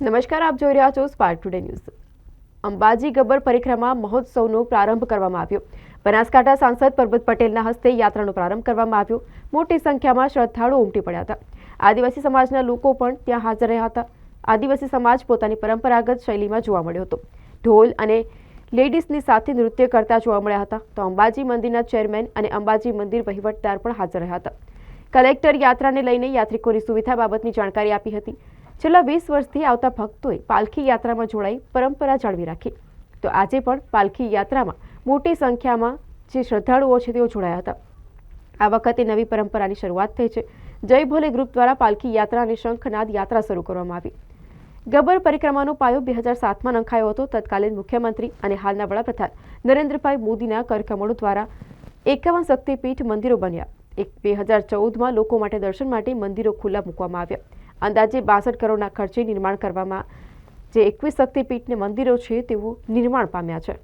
નમસ્કાર, આપ જોઈ રહ્યા છો Spark Today News Ambaji Gabbar પરિક્રમા મહોત્સવનો પ્રારંભ કરવામાં આવ્યો. બનાસકાંઠા સાંસદ પરબત પટેલના હસ્તે યાત્રાનો પ્રારંભ કરવામાં આવ્યો. મોટી સંખ્યામાં શ્રદ્ધાળુઓ ઉમટી પડ્યા હતા. આદિવાસી સમાજના લોકો પણ ત્યાં હાજર રહ્યા હતા. આદિવાસી સમાજ પોતાની પરંપરાગત શૈલીમાં જોવા મળ્યો હતો. ઢોલ અને લેડીઝની સાથે નૃત્ય કરતા જોવા મળ્યા હતા. તો અંબાજી મંદિરના ચેરમેન અને અંબાજી મંદિર વહીવટદાર પણ હાજર રહ્યા હતા. કલેક્ટર યાત્રાને લઈને યાત્રિકોની સુવિધા બાબતની જાણકારી આપી હતી. છેલ્લા વીસ વર્ષથી આવતા ભક્તોએ પાલખી યાત્રામાં જોડાઈ પરંપરા જાળવી રાખી. તો આજે પણ પાલખી યાત્રામાં મોટી સંખ્યામાં જે શ્રદ્ધાળુઓ છે તેઓ જોડાયા હતા. આ વખતે નવી પરંપરાની શરૂઆત થઈ છે. જય ભોલે ગ્રુપ દ્વારા પાલખી યાત્રા અને શંખનાદ યાત્રા શરૂ કરવામાં આવી. ગબ્બર પરિક્રમાનો પાયો બે હજાર સાતમાં નંખાયો હતો. તત્કાલીન મુખ્યમંત્રી અને હાલના વડાપ્રધાન નરેન્દ્રભાઈ મોદીના કરકમળો દ્વારા એકાવન શક્તિપીઠ મંદિરો બન્યા. એક બે હજાર ચૌદમાં લોકો માટે દર્શન માટે મંદિરો ખુલ્લા મૂકવામાં આવ્યા. અંદાજે બાસઠ કરોડના ખર્ચે નિર્માણ કરવામાં જે એકવીસ શક્તિપીઠને મંદિરો છે તેવું નિર્માણ પામ્યા છે.